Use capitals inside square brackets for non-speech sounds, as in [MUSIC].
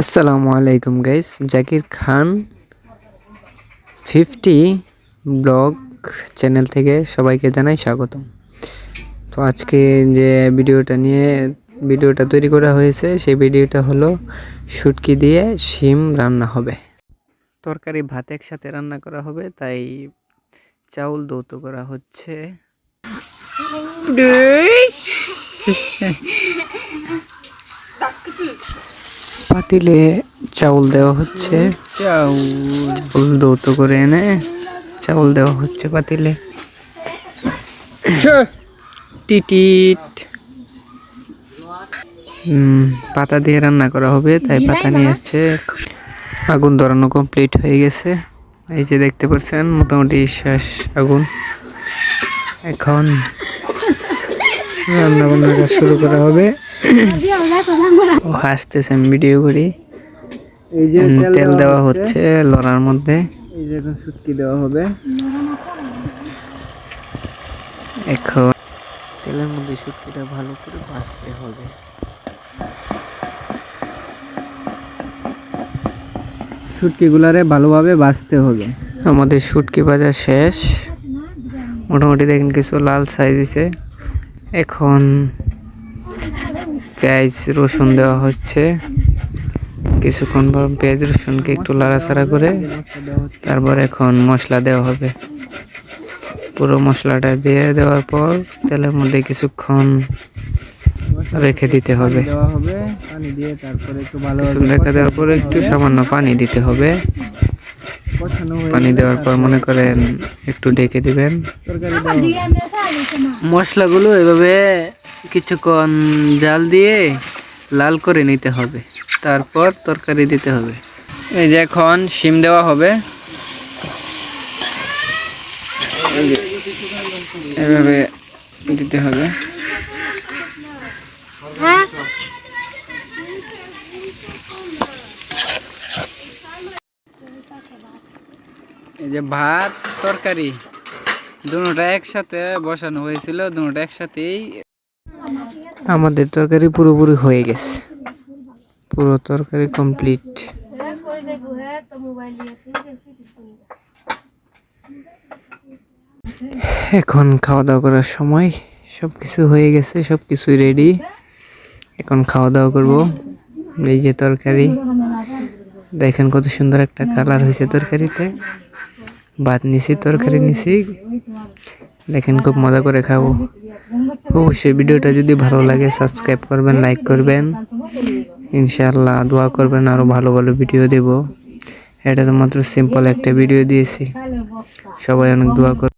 আসসালামু আলাইকুম guys Zakir Khan fifty blog channel থেকে সবাইকে জানাই স্বাগতম। তো আজকে যে ভিডিওটা নিয়ে ভিডিওটা তৈরি করা হয়েছে সেই ভিডিওটা হলো শুটকি দিয়ে শিম রান্না হবে। তরকারি ভাত একসাথে রান্না করা হবে তাই চাউল দৌত করা হচ্ছে। [LAUGHS] পাতিলে চাউল দেওয়া হচ্ছে। চাউল দৌত করে এনে চাউল দেওয়া হচ্ছে পাতিলে। টিটিট। পাতা দিয়ে রান্না করা হবে তাই পাতা নিয়ে এসছে। আগুন ধরানো কমপ্লিট হয়ে গেছে। এই যে দেখতে পাচ্ছেন মোটামুটি শেষ আগুন। এখন রান্না বান্নার কাজ শুরু করা হবে। ও হাসতেছে ভিডিও করি। তেল দেওয়া হচ্ছে। লড়ার মধ্যে। এই যে এখন শুটকি দেওয়া হবে। এখন তেলের মধ্যে শুটকিটা ভালো করে ভাজতে হবে। শুটকি গুলারে ভালোভাবে বাছতে হবে। আমাদের শুটকি ভাজা শেষ। মোটামুটি দেখেন কিছু লাল সাইজ দিছে। এখন পেঁয়াজ রসুন দেওয়া হচ্ছে। কিছুক্ষণ পর পেঁয়াজ রসুনকে একটু লাড়াচাড়া করে তারপর এখন মশলা দেওয়া হবে। পুরো মশলাটা দিয়ে দেওয়ার পর তেলের মধ্যে কিছুক্ষণ রেখে দিতে হবে। দেওয়া হবে পানি দিয়ে তারপরে একটু ভালোভাবে রেখে দেওয়ার পর একটু সামান্য পানি দিতে হবে। পানি দেওয়ার পর মনে করেন একটু ডেকে দিবেন। মশলাগুলো এভাবে কিছুক্ষণ জাল দিয়ে লাল করে নিতে হবে। তারপর তরকারি দিতে হবে। এই যে এখন শিম দেওয়া হবে। এভাবে দিতে হবে। এই যে ভাত, তরকারি, দুটোটা একসাথে বসানো হয়েছিল, দুটোটা একসাথেই আমাদের তরকারি পুরোপুরি হয়ে গেছে। পুরো তরকারি কমপ্লিট এখন খাওয়া দাওয়া করার সময় সব কিছু হয়ে গেছে সব কিছু রেডি এখন খাওয়া দাওয়া করব। এই যে তরকারি, দেখেন কত সুন্দর একটা কালার হয়েছে তরকারিতে। ভাত নিছি, তরকারি নিছি। দেখেন খুব মজা করে খাব। অবশ্যই ভিডিওটা যদি ভালো লাগে সাবস্ক্রাইব করবেন লাইক করবেন। ইনশাআল্লাহ দোয়া করবেন, আরও ভালো ভালো ভিডিও দেব। এটা তো মাত্র সিম্পল একটা ভিডিও দিয়েছি। সবাই অনেক দোয়া